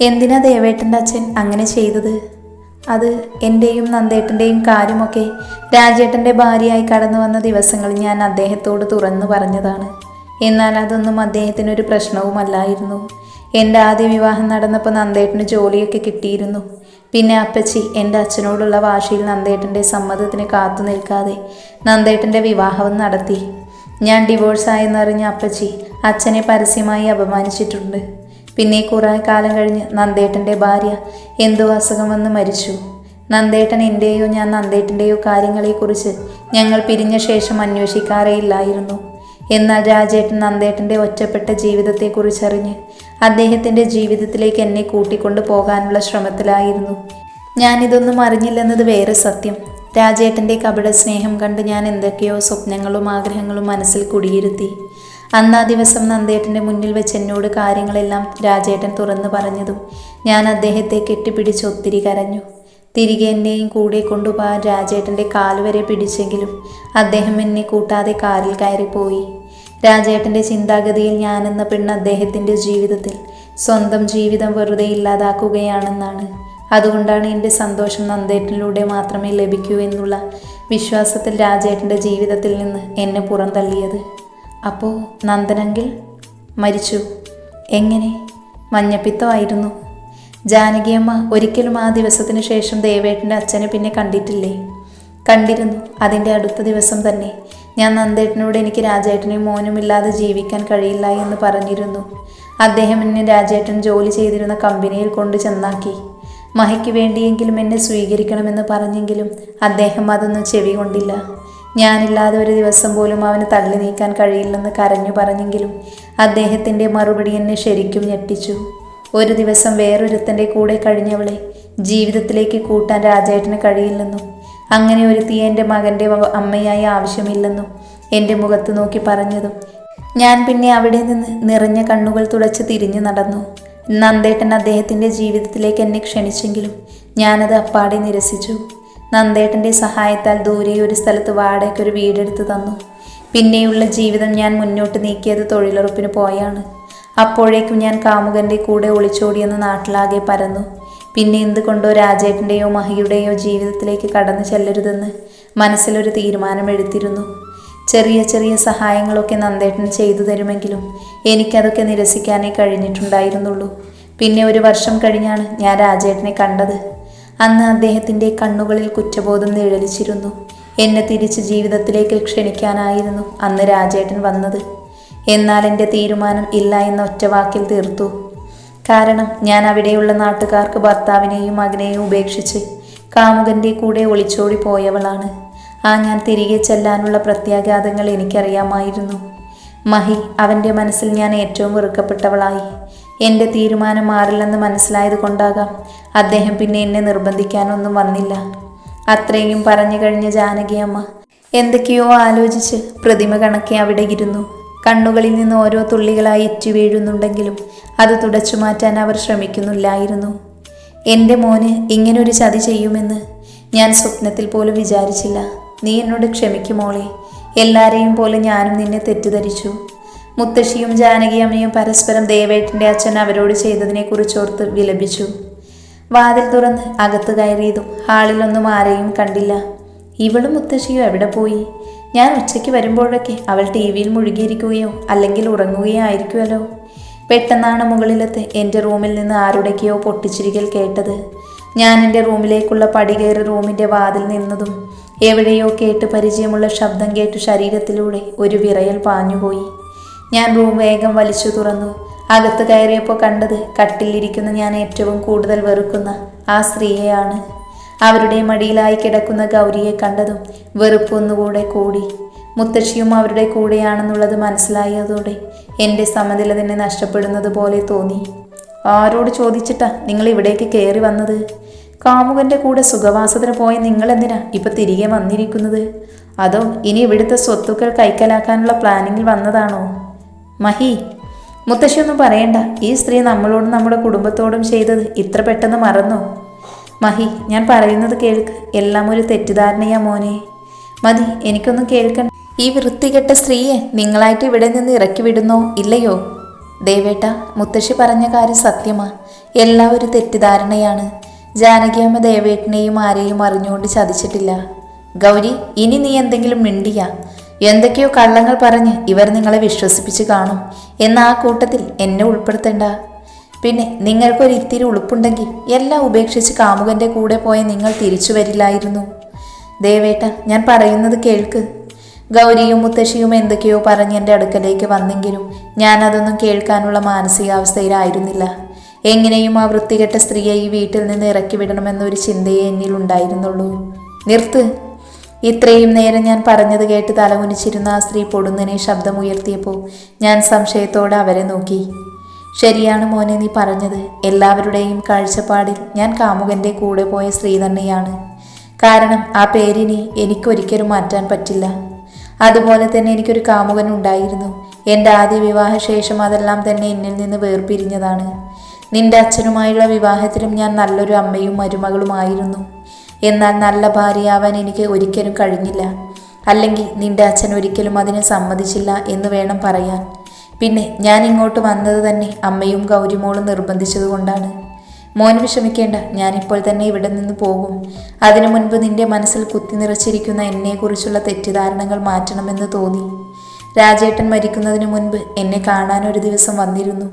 എന്തിനാ ദേവേട്ടന്റെ അച്ഛൻ അങ്ങനെ ചെയ്തത്? അത് എന്റെയും നന്ദേട്ടന്റെയും കാര്യമൊക്കെ രാജേട്ടന്റെ ഭാര്യയായി കടന്നു വന്ന ദിവസങ്ങൾ ഞാൻ അദ്ദേഹത്തോട് തുറന്നു പറഞ്ഞതാണ്. എന്നാൽ അതൊന്നും അദ്ദേഹത്തിനൊരു പ്രശ്നവുമല്ലായിരുന്നു. എന്റെ ആദ്യ വിവാഹം നടന്നപ്പോൾ നന്ദേട്ടന് ജോലിയൊക്കെ കിട്ടിയിരുന്നു. പിന്നെ അപ്പച്ചി എന്റെ അച്ഛനോടുള്ള വാശിയിൽ നന്ദേട്ടന്റെ സമ്മതത്തിന് കാത്തു നിൽക്കാതെ നന്ദേട്ടന്റെ വിവാഹവും നടത്തി. ഞാൻ ഡിവോഴ്സായെന്നറിഞ്ഞ അപ്പച്ചി അച്ഛനെ പരസ്യമായി അപമാനിച്ചിട്ടുണ്ട്. പിന്നെ കുറേ കാലം കഴിഞ്ഞ് നന്ദേട്ടന്റെ ഭാര്യ എന്തോ അസുഖം വന്ന് മരിച്ചു. നന്ദേട്ടൻ എന്റെയോ ഞാൻ നന്ദേട്ടന്റെയോ കാര്യങ്ങളെക്കുറിച്ച് ഞങ്ങൾ പിരിഞ്ഞ ശേഷം അന്വേഷിക്കാറേയില്ലായിരുന്നു. എന്നാൽ രാജേട്ടൻ നന്ദേട്ടന്റെ ഒറ്റപ്പെട്ട ജീവിതത്തെക്കുറിച്ചറിഞ്ഞ് അദ്ദേഹത്തിന്റെ ജീവിതത്തിലേക്ക് എന്നെ കൂട്ടിക്കൊണ്ടു പോകാനുള്ള ശ്രമത്തിലായിരുന്നു. ഞാനിതൊന്നും അറിഞ്ഞില്ലെന്നത് വേറെ സത്യം. രാജേട്ടന്റെ കപട സ്നേഹം കണ്ട് ഞാൻ എന്തൊക്കെയോ സ്വപ്നങ്ങളും ആഗ്രഹങ്ങളും മനസ്സിൽ കുടിയിരുത്തി. അന്ന് ദിവസം നന്ദേട്ടന്റെ മുന്നിൽ വെച്ച് എന്നോട് കാര്യങ്ങളെല്ലാം രാജേട്ടൻ തുറന്നു പറഞ്ഞതും ഞാൻ അദ്ദേഹത്തെ കെട്ടിപ്പിടിച്ച് ഒത്തിരി കരഞ്ഞു. തിരികെ എന്നെയും കൂടെ കൊണ്ടുപോകാൻ രാജേട്ടന്റെ കാലുവരെ പിടിച്ചെങ്കിലും അദ്ദേഹം എന്നെ കൂട്ടാതെ കാറിൽ കയറിപ്പോയി. രാജേട്ടന്റെ ചിന്താഗതിയിൽ ഞാനെന്ന പെണ്ണ് അദ്ദേഹത്തിന്റെ ജീവിതത്തിൽ സ്വന്തം ജീവിതം വെറുതെ ഇല്ലാതാക്കുകയാണെന്നാണ്. അതുകൊണ്ടാണ് എന്റെ സന്തോഷം നന്ദേട്ടനിലൂടെ മാത്രമേ ലഭിക്കൂ എന്നുള്ള വിശ്വാസത്തിൽ രാജേട്ടന്റെ ജീവിതത്തിൽ നിന്ന് എന്നെ പുറന്തള്ളിയത്. അപ്പോൾ നന്ദനെങ്കിൽ മരിച്ചു. എങ്ങനെ? മഞ്ഞപ്പിത്തമായിരുന്നു. ജാനകിയമ്മ ഒരിക്കലും ആ ദിവസത്തിന് ശേഷം ദേവേട്ടന്റെ അച്ഛനെ പിന്നെ കണ്ടിട്ടില്ലേ? കണ്ടിരുന്നു. അതിന്റെ അടുത്ത ദിവസം തന്നെ. ഞാൻ നന്ദേട്ടനോട് എനിക്ക് രാജേട്ടനും മോനും ഇല്ലാതെ ജീവിക്കാൻ കഴിയില്ല എന്ന് പറഞ്ഞിരുന്നു. അദ്ദേഹം എന്നെ രാജേട്ടൻ ജോലി ചെയ്തിരുന്ന കമ്പനിയിൽ കൊണ്ട് ചെന്നാക്കി. മഹയ്ക്ക് വേണ്ടിയെങ്കിലും എന്നെ സ്വീകരിക്കണമെന്ന് പറഞ്ഞെങ്കിലും അദ്ദേഹം അതൊന്നും ചെവി കൊണ്ടില്ല. ഞാനില്ലാതെ ഒരു ദിവസം പോലും അവന് തള്ളി നീക്കാൻ കഴിയില്ലെന്ന് കരഞ്ഞു പറഞ്ഞെങ്കിലും അദ്ദേഹത്തിന്റെ മറുപടി എന്നെ ശരിക്കും ഞെട്ടിച്ചു. ഒരു ദിവസം വേറൊരുത്തന്റെ കൂടെ കഴിഞ്ഞവളെ ജീവിതത്തിലേക്ക് കൂട്ടാൻ രാജേട്ടന് കഴിയില്ലെന്നും അങ്ങനെ ഒരു തീ എന്റെ മകന്റെ അമ്മയായി ആവശ്യമില്ലെന്നും എന്റെ മുഖത്ത് നോക്കി പറഞ്ഞതും ഞാൻ പിന്നെ അവിടെ നിന്ന് നിറഞ്ഞ കണ്ണുകൾ തുടച്ച് തിരിഞ്ഞു നടന്നു. നന്ദേട്ടൻ അദ്ദേഹത്തിന്റെ ജീവിതത്തിലേക്ക് എന്നെ ക്ഷണിച്ചെങ്കിലും ഞാനത് അപ്പാടെ നിരസിച്ചു. നന്ദേട്ടന്റെ സഹായത്താൽ ദൂരെ ഒരു സ്ഥലത്ത് വാടകയ്ക്ക് ഒരു വീടെടുത്ത് തന്നു. പിന്നെയുള്ള ജീവിതം ഞാൻ മുന്നോട്ട് നീക്കിയത് തൊഴിലുറപ്പിന് പോയാണ്. അപ്പോഴേക്കും ഞാൻ കാമുകന്റെ കൂടെ ഒളിച്ചോടിയെന്ന് നാട്ടിലാകെ പരന്നു. പിന്നെ എന്തുകൊണ്ടോ രാജേട്ടന്റെയോ മഹിയുടെയോ ജീവിതത്തിലേക്ക് കടന്നു ചെല്ലരുതെന്ന് മനസ്സിലൊരു തീരുമാനം എടുത്തിരുന്നു ചെറിയ ചെറിയ സഹായങ്ങളൊക്കെ നന്ദേട്ടൻ ചെയ്തു തരുമെങ്കിലും എനിക്കതൊക്കെ നിരസിക്കാനേ കഴിഞ്ഞിട്ടുണ്ടായിരുന്നുള്ളൂ. പിന്നെ ഒരു വർഷം കഴിഞ്ഞാണ് ഞാൻ രാജേട്ടനെ കണ്ടത്. അന്ന് അദ്ദേഹത്തിന്റെ കണ്ണുകളിൽ കുറ്റബോധം നിഴലിച്ചിരുന്നു. എന്നെ തിരിച്ച് ജീവിതത്തിലേക്ക് ക്ഷണിക്കാനായിരുന്നു അന്ന് രാജേട്ടൻ വന്നത്. എന്നാൽ എന്റെ തീരുമാനം ഇല്ല എന്ന ഒറ്റവാക്കിൽ തീർത്തു. കാരണം ഞാൻ അവിടെയുള്ള നാട്ടുകാർക്ക് ഭർത്താവിനെയും മകനെയും ഉപേക്ഷിച്ച് കാമുകന്റെ കൂടെ ഒളിച്ചോടി പോയവളാണ്. ആ ഞാൻ തിരികെ ചെല്ലാനുള്ള പ്രത്യാഘാതങ്ങൾ എനിക്കറിയാമായിരുന്നു. മഹി അവന്റെ മനസ്സിൽ ഞാൻ ഏറ്റവും വെറുക്കപ്പെട്ടവളായി. എന്റെ തീരുമാനം മാറില്ലെന്ന് മനസ്സിലായത് കൊണ്ടാകാം. അദ്ദേഹം പിന്നെ എന്നെ നിർബന്ധിക്കാനൊന്നും വന്നില്ല. അത്രയും പറഞ്ഞു കഴിഞ്ഞ ജാനകിയമ്മ എന്തൊക്കെയോ ആലോചിച്ച് പ്രതിമ കണക്കെ അവിടെ ഇരുന്നു. കണ്ണുകളിൽ നിന്ന് ഓരോ തുള്ളികളായി ഇറ്റു വീഴുന്നുണ്ടെങ്കിലും അത് തുടച്ചു മാറ്റാൻ അവർ ശ്രമിക്കുന്നില്ലായിരുന്നു. എന്റെ മോന് ഇങ്ങനൊരു ചതി ചെയ്യുമെന്ന് ഞാൻ സ്വപ്നത്തിൽ പോലും വിചാരിച്ചില്ല. നീ എന്നോട് ക്ഷമിക്കുമോളെ എല്ലാരെയും പോലെ ഞാനും നിന്നെ തെറ്റിദ്ധരിച്ചു. മുത്തശ്ശിയും ജാനകിയമ്മയും പരസ്പരം ദേവേട്ടന്റെ അച്ഛൻ അവരോട് ചെയ്തതിനെക്കുറിച്ചോർത്ത് വിലപിച്ചു. വാതിൽ തുറന്ന് അകത്ത് കയറിയതും ഹാളിലൊന്നും ആരെയും കണ്ടില്ല. ഇവളും മുത്തശ്ശിയോ എവിടെ പോയി? ഞാൻ ഉച്ചയ്ക്ക് വരുമ്പോഴൊക്കെ അവൾ ടി വിയിൽ മുഴുകിയിരിക്കുകയോ അല്ലെങ്കിൽ ഉറങ്ങുകയോ ആയിരിക്കുമല്ലോ. പെട്ടെന്നാണ് മുകളിലത്തെ എന്റെ റൂമിൽ നിന്ന് ആരുടെക്കെയോ പൊട്ടിച്ചിരിക്കൽ കേട്ടത്. ഞാൻ എന്റെ റൂമിലേക്കുള്ള പടി കയറി റൂമിന്റെ വാതിൽ നിന്നതും എവിടെയോ കേട്ട് പരിചയമുള്ള ശബ്ദം കേട്ട് ശരീരത്തിലൂടെ ഒരു വിറയൽ പാഞ്ഞുപോയി. ഞാൻ റൂം വേഗം വലിച്ചു തുറന്നു. അകത്ത് കയറിയപ്പോൾ കണ്ടത് കട്ടിലിരിക്കുന്ന ഞാൻ ഏറ്റവും കൂടുതൽ വെറുക്കുന്ന ആ സ്ത്രീയെയാണ്. അവരുടെ മടിയിലായി കിടക്കുന്ന ഗൗരിയെ കണ്ടതും വെറുപ്പൊന്നുകൂടെ കൂടി. മുത്തശ്ശിയും അവരുടെ കൂടെയാണെന്നുള്ളത് മനസ്സിലായതോടെ എന്റെ സമനില തന്നെ നഷ്ടപ്പെടുന്നത് പോലെ തോന്നി. ആരോട് ചോദിച്ചിട്ടാ നിങ്ങൾ ഇവിടേക്ക് കയറി വന്നത്? കാമുകന്റെ കൂടെ സുഖവാസത്തിന് പോയ നിങ്ങൾ എന്തിനാ ഇപ്പൊ തിരികെ വന്നിരിക്കുന്നത്? അതോ ഇനി ഇവിടുത്തെ സ്വത്തുക്കൾ കൈക്കലാക്കാനുള്ള പ്ലാനിങ്ങിൽ വന്നതാണോ? മഹി മുത്തശ്ശിയൊന്നും പറയണ്ട. ഈ സ്ത്രീ നമ്മളോടും നമ്മുടെ കുടുംബത്തോടും ചെയ്തത് ഇത്ര പെട്ടെന്ന് മറന്നു? മഹി ഞാൻ പറയുന്നത് കേൾക്ക്. എല്ലാം ഒരു തെറ്റിദ്ധാരണയാ മോനെ. മതി എനിക്കൊന്നും കേൾക്കണ്ട. ഈ വൃത്തികെട്ട സ്ത്രീയെ നിങ്ങളായിട്ട് ഇവിടെ നിന്ന് ഇറക്കി വിടുന്നോ ഇല്ലയോ? ദേവേട്ട മുത്തശ്ശി പറഞ്ഞ കാര്യം സത്യമാ. എല്ലാം ഒരു തെറ്റിദ്ധാരണയാണ്. ജാനകിയമ്മ ദേവേട്ടനെയും ആരെയും അറിഞ്ഞുകൊണ്ട് ചതിച്ചിട്ടില്ല. ഗൗരി ഇനി നീ എന്തെങ്കിലും മിണ്ടിയ. എന്തൊക്കെയോ കള്ളങ്ങൾ പറഞ്ഞ് ഇവർ നിങ്ങളെ വിശ്വസിപ്പിച്ച് കാണും. എന്ന ആ കൂട്ടത്തിൽ എന്നെ ഉൾപ്പെടുത്തണ്ട. പിന്നെ നിങ്ങൾക്കൊരു ഇത്തിരി ഉളുപ്പുണ്ടെങ്കിൽ എല്ലാം ഉപേക്ഷിച്ച് കാമുകന്റെ കൂടെ പോയ നിങ്ങൾ തിരിച്ചു വരില്ലായിരുന്നു. ദേവേട്ട ഞാൻ പറയുന്നത് കേൾക്ക്. ഗൗരിയും മുത്തശ്ശിയും എന്തൊക്കെയോ പറഞ്ഞ് എന്റെ അടുക്കലേക്ക് വന്നെങ്കിലും ഞാൻ അതൊന്നും കേൾക്കാനുള്ള മാനസികാവസ്ഥയിലായിരുന്നില്ല. എങ്ങനെയും ആ വൃത്തികെട്ട സ്ത്രീയെ ഈ വീട്ടിൽ നിന്ന് ഇറക്കി വിടണമെന്നൊരു ചിന്തയെ എന്നിൽ ഉണ്ടായിരുന്നുള്ളൂ നിർത്ത്. ഇത്രയും നേരം ഞാൻ പറഞ്ഞത് കേട്ട് തലകുനിച്ചിരുന്ന ആ സ്ത്രീ പൊടുന്നനെ ശബ്ദമുയർത്തിയപ്പോൾ ഞാൻ സംശയത്തോടെ അവരെ നോക്കി. ശരിയാണ് മോനെ നീ പറഞ്ഞത്. എല്ലാവരുടെയും കാഴ്ചപ്പാടിൽ ഞാൻ കാമുകന്റെ കൂടെ പോയ സ്ത്രീ തന്നെയാണ്. കാരണം ആ പേരിനെ എനിക്കൊരിക്കലും മാറ്റാൻ പറ്റില്ല. അതുപോലെ തന്നെ എനിക്കൊരു കാമുകൻ ഉണ്ടായിരുന്നു. എന്റെ ആദ്യ വിവാഹശേഷം അതെല്ലാം തന്നെ എന്നിൽ നിന്ന് വേർപിരിഞ്ഞതാണ്. നിന്റെ അച്ഛനുമായുള്ള വിവാഹത്തിലും ഞാൻ നല്ലൊരു അമ്മയും മരുമകളുമായിരുന്നു. എന്നാൽ നല്ല ഭാര്യയാവാൻ എനിക്ക് ഒരിക്കലും കഴിഞ്ഞില്ല. അല്ലെങ്കിൽ നിന്റെ അച്ഛൻ ഒരിക്കലും അതിനെ സമ്മതിച്ചില്ല എന്ന് വേണം പറയാൻ. പിന്നെ ഞാൻ ഇങ്ങോട്ട് വന്നത് തന്നെ അമ്മയും ഗൗരിമോളും നിർബന്ധിച്ചതുകൊണ്ടാണ് മോൻ വിഷമിക്കേണ്ട ഞാനിപ്പോൾ തന്നെ ഇവിടെ നിന്ന് പോകും. അതിനു മുൻപ് നിന്റെ മനസ്സിൽ കുത്തി നിറച്ചിരിക്കുന്ന എന്നെക്കുറിച്ചുള്ള തെറ്റിദ്ധാരണകൾ മാറ്റണമെന്ന് തോന്നി. രാജേട്ടൻ മരിക്കുന്നതിന് മുൻപ് എന്നെ കാണാൻ ഒരു ദിവസം വന്നിരുന്നു.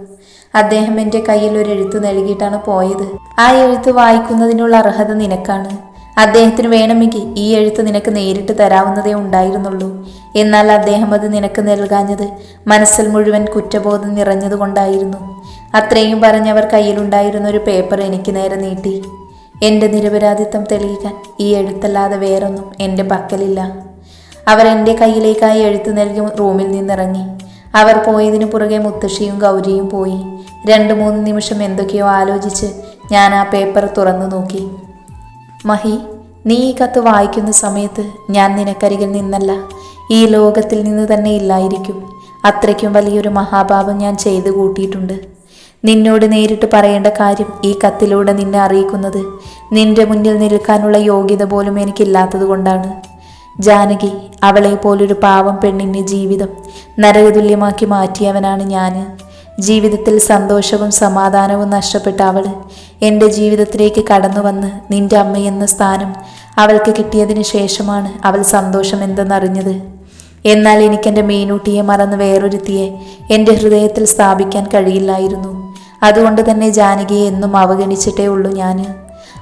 അദ്ദേഹം എന്റെ കയ്യിൽ ഒരു എഴുത്ത് നൽകിയിട്ടാണ് പോയത്. ആ എഴുത്ത് വായിക്കുന്നതിനുള്ള അർഹത നിനക്കാണ്. അദ്ദേഹത്തിന് വേണമെങ്കിൽ ഈ എഴുത്ത് നിനക്ക് നേരിട്ട് തരാവുന്നതേ ഉണ്ടായിരുന്നുള്ളൂ. എന്നാൽ അദ്ദേഹം അത് നിനക്ക് നൽകാഞ്ഞത് മനസ്സിൽ മുഴുവൻ കുറ്റബോധം നിറഞ്ഞതുകൊണ്ടായിരുന്നു. അത്രയും പറഞ്ഞവർ കയ്യിലുണ്ടായിരുന്ന ഒരു പേപ്പർ എനിക്ക് നേരെ നീട്ടി. എന്റെ നിരപരാധിത്വം തെളിയിക്കാൻ ഈ എഴുത്തല്ലാതെ വേറൊന്നും എന്റെ പക്കലില്ല. അവർ എന്റെ കയ്യിലേക്കായി എഴുത്ത് നൽകി റൂമിൽ നിന്നിറങ്ങി. അവർ പോയതിനു പുറകെ മുത്തശ്ശിയും ഗൗരിയും പോയി. രണ്ട് മൂന്ന് നിമിഷം എന്തൊക്കെയോ ആലോചിച്ച് ഞാൻ ആ പേപ്പർ തുറന്നു നോക്കി. മഹി നീ ഈ കത്ത് വായിക്കുന്ന സമയത്ത് ഞാൻ നിനക്കരികിൽ നിന്നല്ല ഈ ലോകത്തിൽ നിന്ന് തന്നെ ഇല്ലായിരിക്കും. അത്രയ്ക്കും വലിയൊരു മഹാഭാവം ഞാൻ ചെയ്തു കൂട്ടിയിട്ടുണ്ട്. നിന്നോട് നേരിട്ട് പറയേണ്ട കാര്യം ഈ കത്തിലൂടെ നിന്നെ അറിയിക്കുന്നത് നിന്റെ മുന്നിൽ നിൽക്കാനുള്ള യോഗ്യത പോലും എനിക്കില്ലാത്തത് കൊണ്ടാണ്. ജാനകി അവളെ പോലൊരു പാവം പെണ്ണിന്റെ ജീവിതം നരകതുല്യമാക്കി മാറ്റിയവനാണ് ഞാൻ ജീവിതത്തിൽ സന്തോഷവും സമാധാനവും നഷ്ടപ്പെട്ട അവൾ എന്റെ ജീവിതത്തിലേക്ക് കടന്നു വന്ന് നിന്റെ അമ്മയെന്ന സ്ഥാനം അവൾക്ക് കിട്ടിയതിന് ശേഷമാണ് അവൾ സന്തോഷം എന്തെന്നറിഞ്ഞത്. എന്നാൽ എനിക്കെന്റെ മീനൂട്ടിയെ മറന്ന് വേറൊരുത്തിയെ എന്റെ ഹൃദയത്തിൽ സ്ഥാപിക്കാൻ കഴിയില്ലായിരുന്നു. അതുകൊണ്ട് തന്നെ ജാനകിയെ എന്നും അവഗണിച്ചിട്ടേ ഉള്ളൂ ഞാൻ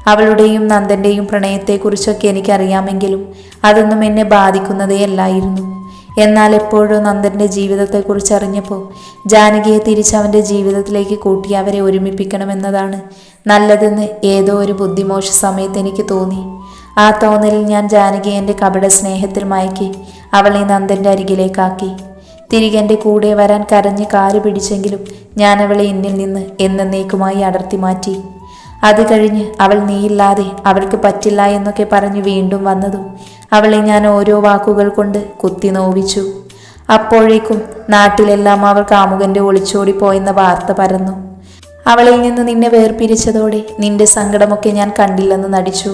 അവളുടെയും നന്ദന്റെയും പ്രണയത്തെക്കുറിച്ചൊക്കെ എനിക്കറിയാമെങ്കിലും അതൊന്നും എന്നെ ബാധിക്കുന്നതേ അല്ലായിരുന്നു എന്നാൽ എപ്പോഴും നന്ദന്റെ ജീവിതത്തെക്കുറിച്ച് അറിഞ്ഞപ്പോൾ ജാനകിയെ തിരിച്ച് അവന്റെ ജീവിതത്തിലേക്ക് കൂട്ടി അവരെ ഒരുമിപ്പിക്കണമെന്നതാണ് നല്ലതെന്ന് ഏതോ ഒരു ബുദ്ധിമോശ സമയത്ത് എനിക്ക് തോന്നി. ആ തോന്നലിൽ ഞാൻ ജാനകിയെ എന്റെ കപട സ്നേഹത്തിൽ മയക്കി അവളെ നന്ദന്റെ അരികിലേക്കാക്കി. തിരികെ എന്റെ കൂടെ വരാൻ കരഞ്ഞ് കാൽ പിടിച്ചെങ്കിലും ഞാൻ അവളെ ഇന്നിൽ നിന്ന് എന്നേക്കുമായി അടർത്തി മാറ്റി. അത് കഴിഞ്ഞ് അവൾ നീയില്ലാതെ അവൾക്ക് പറ്റില്ല എന്നൊക്കെ പറഞ്ഞ് വീണ്ടും വന്നതും അവളെ ഞാൻ ഓരോ വാക്കുകൾ കൊണ്ട് കുത്തി നോവിച്ചു. അപ്പോഴേക്കും നാട്ടിലെല്ലാം അവർ കാമുകന്റെ ഒളിച്ചോടിപ്പോയെന്ന വാർത്ത പരന്നു. അവളിൽ നിന്ന് നിന്നെ വേർപിരിച്ചതോടെ നിന്റെ സങ്കടമൊക്കെ ഞാൻ കണ്ടില്ലെന്ന് നടിച്ചു.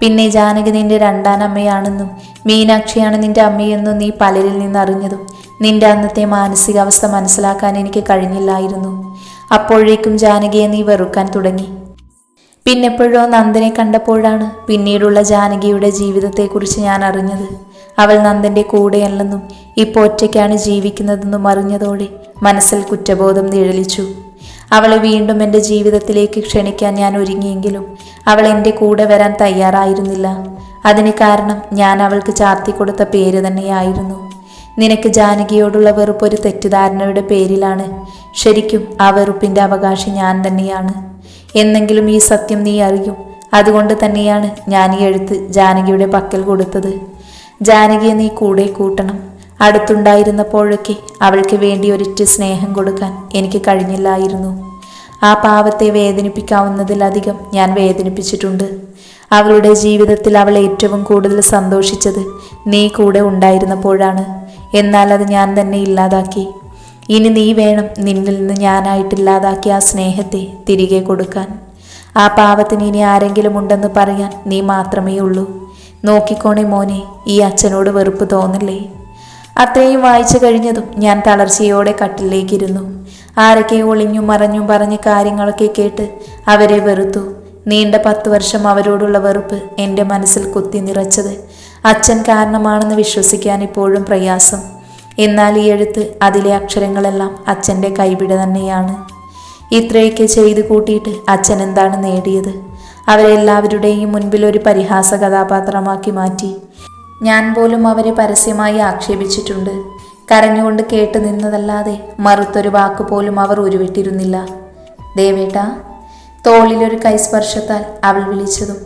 പിന്നെ ജാനകി നിന്റെ രണ്ടാനമ്മയാണെന്നും മീനാക്ഷിയാണ് നിന്റെ അമ്മയെന്നും നീ പലരിൽ നിന്ന് അറിഞ്ഞതും നിന്റെ അന്നത്തെ മാനസികാവസ്ഥ മനസ്സിലാക്കാൻ എനിക്ക് കഴിഞ്ഞില്ലായിരുന്നു. അപ്പോഴേക്കും ജാനകിയെ നീ വെറുക്കാൻ തുടങ്ങി. പിന്നെപ്പോഴോ നന്ദനെ കണ്ടപ്പോഴാണ് പിന്നീടുള്ള ജാനകിയുടെ ജീവിതത്തെക്കുറിച്ച് ഞാൻ അറിഞ്ഞത്. അവൾ നന്ദന്റെ കൂടെയല്ലെന്നും ഇപ്പോൾ ഒറ്റയ്ക്കാണ് ജീവിക്കുന്നതെന്നും അറിഞ്ഞതോടെ മനസ്സിൽ കുറ്റബോധം നിഴലിച്ചു. അവളെ വീണ്ടും എന്റെ ജീവിതത്തിലേക്ക് ക്ഷണിക്കാൻ ഞാൻ ഒരുങ്ങിയെങ്കിലും അവൾ എന്റെ കൂടെ വരാൻ തയ്യാറായിരുന്നില്ല. അതിന് കാരണം ഞാൻ അവൾക്ക് ചാർത്തി കൊടുത്ത പേര് തന്നെയായിരുന്നു. നിനക്ക് ജാനകിയോടുള്ള വെറുപ്പൊരു തെറ്റിദ്ധാരണയുടെ പേരിലാണ്. ശരിക്കും ആ വെറുപ്പിന്റെ അവകാശി ഞാൻ തന്നെയാണ്. എന്നെങ്കിലും ഈ സത്യം നീ അറിയും. അതുകൊണ്ട് തന്നെയാണ് ഞാൻ ഈ എഴുത്ത് ജാനകിയുടെ പക്കൽ കൊടുത്തത്. ജാനകിയെ നീ കൂടെ കൂട്ടണം. അടുത്തുണ്ടായിരുന്നപ്പോഴൊക്കെ അവൾക്ക് വേണ്ടി ഒരിറ്റ് സ്നേഹം കൊടുക്കാൻ എനിക്ക് കഴിഞ്ഞില്ലായിരുന്നു. ആ പാവത്തെ വേദനിപ്പിക്കാവുന്നതിലധികം ഞാൻ വേദനിപ്പിച്ചിട്ടുണ്ട്. അവളുടെ ജീവിതത്തിൽ അവൾ ഏറ്റവും കൂടുതൽ സന്തോഷിച്ചത് നീ കൂടെ ഉണ്ടായിരുന്നപ്പോഴാണ്. എന്നാൽ അത് ഞാൻ തന്നെ ഇല്ലാതാക്കി. ഇനി നീ വേണം നിന്നിൽ നിന്ന് ഞാനായിട്ടില്ലാതാക്കിയ ആ സ്നേഹത്തെ തിരികെ കൊടുക്കാൻ. ആ പാവത്തിന് ഇനി ആരെങ്കിലും ഉണ്ടെന്ന് പറയാൻ നീ മാത്രമേ ഉള്ളൂ. നോക്കിക്കോണേ മോനെ ഈ അച്ഛനോട് വെറുപ്പ് തോന്നില്ലേ? അത്രയും വായിച്ചു കഴിഞ്ഞതും ഞാൻ തളർച്ചയോടെ കട്ടിലേക്കിരുന്നു. ആരൊക്കെ ഒളിഞ്ഞും മറഞ്ഞും പറഞ്ഞ് കാര്യങ്ങളൊക്കെ കേട്ട് അവരെ വെറുത്തു. നീണ്ട പത്ത് വർഷം അവരോടുള്ള വെറുപ്പ് എന്റെ മനസ്സിൽ കുത്തി നിറച്ചത് അച്ഛൻ കാരണമാണെന്ന് വിശ്വസിക്കാൻ ഇപ്പോഴും പ്രയാസം. എന്നാൽ ഈ എഴുത്ത് അതിലെ അക്ഷരങ്ങളെല്ലാം അച്ഛന്റെ കൈവിട തന്നെയാണ്. ഇത്രയൊക്കെ ചെയ്തു കൂട്ടിയിട്ട് അച്ഛൻ എന്താണ് നേടിയത്? അവരെല്ലാവരുടെയും മുൻപിൽ ഒരു പരിഹാസ കഥാപാത്രമാക്കി മാറ്റി. ഞാൻ പോലും അവരെ പരസ്യമായി ആക്ഷേപിച്ചിട്ടുണ്ട്. കരഞ്ഞുകൊണ്ട് കേട്ട് നിന്നതല്ലാതെ മറുത്തൊരു വാക്ക് പോലും അവർ ഉരുവിട്ടിരുന്നില്ല. ദേവേട്ട തോളിലൊരു കൈസ്പർശത്താൽ അവൾ വിളിച്ചതും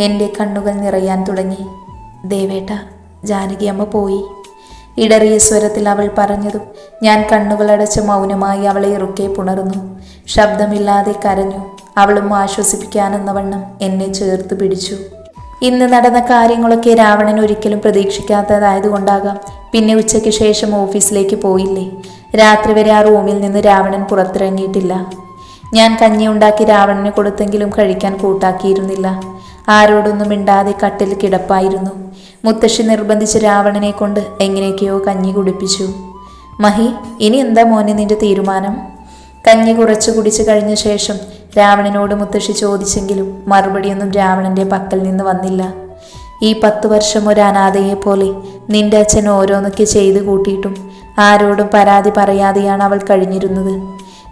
എന്റെ കണ്ണുകൾ നിറയാൻ തുടങ്ങി. ദേവേട്ട ജാനകിയമ്മ പോയി. ഇടറിയ സ്വരത്തിൽ അവൾ പറഞ്ഞതും ഞാൻ കണ്ണുകളടച്ച് മൗനമായി അവളെ ഇറുക്കെ പുണർന്നു. ശബ്ദമില്ലാതെ കരഞ്ഞു. അവളും ആശ്വസിപ്പിക്കാനെന്ന വണ്ണം എന്നെ ചേർത്ത് പിടിച്ചു. ഇന്ന് നടന്ന കാര്യങ്ങളൊക്കെ രാവണൻ ഒരിക്കലും പ്രതീക്ഷിക്കാത്തതായതുകൊണ്ടാകാം പിന്നെ ഉച്ചയ്ക്ക് ശേഷം ഓഫീസിലേക്ക് പോയില്ലേ? രാത്രി വരെ ആ റൂമിൽ നിന്ന് രാവണൻ പുറത്തിറങ്ങിയിട്ടില്ല. ഞാൻ കഞ്ഞി ഉണ്ടാക്കി രാവണന് കൊടുത്തെങ്കിലും കഴിക്കാൻ കൂട്ടാക്കിയിരുന്നില്ല. ആരോടൊന്നും മിണ്ടാതെ കട്ടിൽ കിടപ്പായിരുന്നു. മുത്തശ്ശി നിർബന്ധിച്ച് രാവണനെ കൊണ്ട് എങ്ങനെയൊക്കെയോ കഞ്ഞി കുടിപ്പിച്ചു. മഹി ഇനി എന്താ മോനെ നിന്റെ തീരുമാനം? കഞ്ഞി കുറച്ചു കുടിച്ചു കഴിഞ്ഞ ശേഷം രാവണനോട് മുത്തശ്ശി ചോദിച്ചെങ്കിലും മറുപടിയൊന്നും രാവണന്റെ പക്കൽ നിന്ന് വന്നില്ല. ഈ പത്ത് വർഷം ഒരു അനാഥയെ പോലെ നിന്റെ അച്ഛൻ ഓരോന്നൊക്കെ ചെയ്തു കൂട്ടിയിട്ടും ആരോടും പരാതി പറയാതെയാണ് അവൾ കഴിഞ്ഞിരുന്നത്.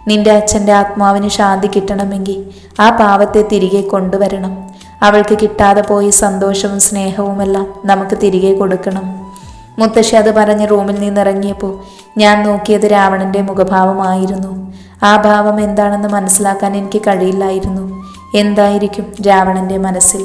നിന്റെ അച്ഛന്റെ ആത്മാവിന് ശാന്തി കിട്ടണമെങ്കിൽ ആ പാവത്തെ തിരികെ കൊണ്ടുവരണം. അവൾക്ക് കിട്ടാതെ പോയ സന്തോഷവും സ്നേഹവുമെല്ലാം നമുക്ക് തിരികെ കൊടുക്കണം. മുത്തശ്ശി അത് പറഞ്ഞ് റൂമിൽ നിന്നിറങ്ങിയപ്പോൾ ഞാൻ നോക്കിയത് രാവണന്റെ മുഖഭാവമായിരുന്നു. ആ ഭാവം എന്താണെന്ന് മനസ്സിലാക്കാൻ എനിക്ക് കഴിയില്ലായിരുന്നു. എന്തായിരിക്കും രാവണന്റെ മനസ്സിൽ?